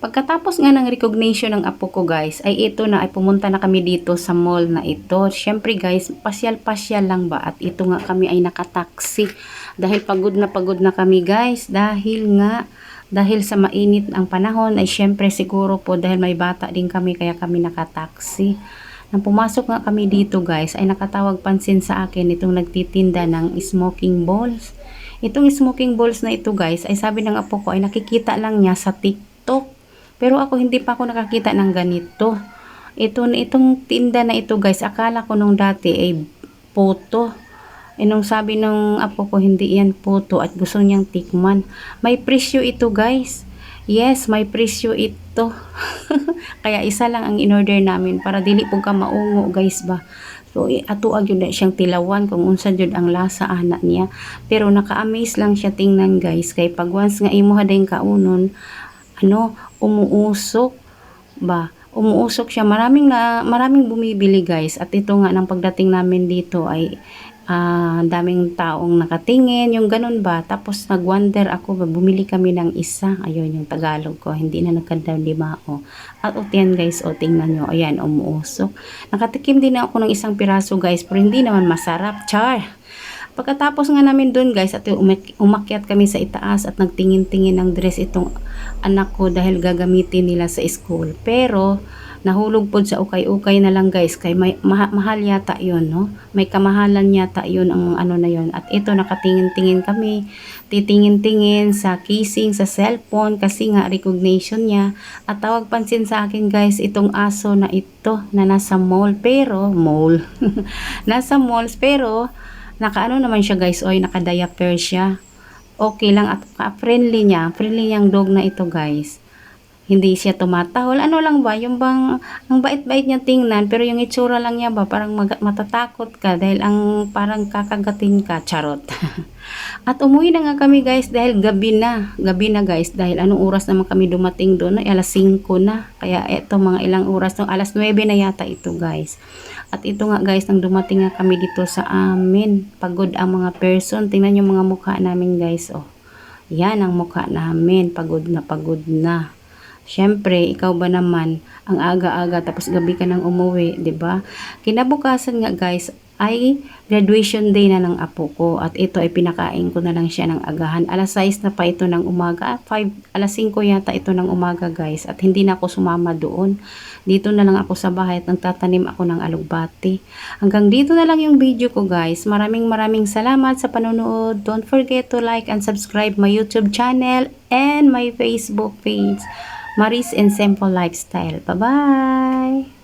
Pagkatapos nga ng recognition ng apo ko guys, ay ito na ay pumunta na kami dito sa mall na ito. Siyempre guys, pasyal-pasyal lang ba at ito nga kami ay nakataksi. Dahil pagod na pagod na kami guys, dahil nga dahil sa mainit ang panahon ay siyempre siguro po dahil may bata din kami kaya kami nakataksi. Nang pumasok nga kami dito guys ay nakatawag pansin sa akin itong nagtitinda ng smoking balls. Itong smoking balls na ito guys ay sabi ng apo ko ay nakikita lang niya sa TikTok. Pero ako hindi pa ako nakakita ng ganito. Ito itong tinda na ito guys, akala ko nung dati ay photo. E nung sabi ng apo ko hindi yan photo at gusto niyang tikman. May presyo ito guys. Yes, may presyo ito. Kaya isa lang ang in-order namin para dili po ka maungo guys ba. So, ato yun na siyang tilawan kung unsa jud ang lasa ana niya. Pero naka-amaze lang siya tingnan guys. Kay pag once nga imo haday kaunon, ano, umuusok ba? Umuusok siya. Maraming na maraming bumibili guys. At ito nga nang pagdating namin dito ay ah, daming taong nakatingin, yung ganun ba. Tapos nag-wonder ako, ba, bumili kami ng isa. Ayun, yung Tagalog ko. Hindi na nagkanda limao. At o yan guys, o tingnan nyo. Ayan, umuusok. Nakatikim din ako ng isang piraso guys, pero hindi naman masarap. Char! Pagkatapos nga namin doon guys at umak- umakyat kami sa itaas at nagtingin-tingin ng dress itong anak ko dahil gagamitin nila sa school. Pero nahulog po sa ukay-ukay na lang guys. Kay may, maha- mahal yata yon no? May kamahalan yata yon ang ano na yon at ito nakatingin-tingin kami. Titingin-tingin sa kissing sa cellphone kasi nga recognition niya. At tawag pansin sa akin guys itong aso na ito na nasa mall. Pero mall. Nasa malls pero nakaano naman siya guys? Oy naka-diaper siya. Okay lang at friendly niya. Friendly niyang dog na ito guys hindi siya tumatahol. Ano lang ba? Yung bang, ang bait-bait niya tingnan, pero yung itsura lang niya ba, parang mag- matatakot ka dahil ang parang kakagatin ka, charot. At umuwi na nga kami guys dahil gabi na. Gabi na guys dahil anong oras naman kami dumating doon? Ay alas 5 na. Kaya eto mga ilang oras. No, alas 9 na yata ito guys. At ito nga guys, nang dumating nga kami dito sa amin. Pagod ang mga person. Tingnan yung mga mukha namin guys. Oh. Yan ang mukha namin. Pagod na pagod na. Siyempre, ikaw ba naman ang aga-aga tapos gabi ka nang umuwi, 'di ba? Kinabukasan nga guys ay graduation day na ng apo ko at ito ay pinakain ko na lang siya ng agahan. Alas 6 na pa ito ng umaga, 5, alas 5 yata ito ng umaga guys at hindi na ako sumama doon. Dito na lang ako sa bahay at nagtatanim ako ng alugbati. Hanggang dito na lang yung video ko guys. Maraming maraming salamat sa panonood. Don't forget to like and subscribe my YouTube channel and my Facebook page. Maris and Simple Lifestyle. Bye-bye!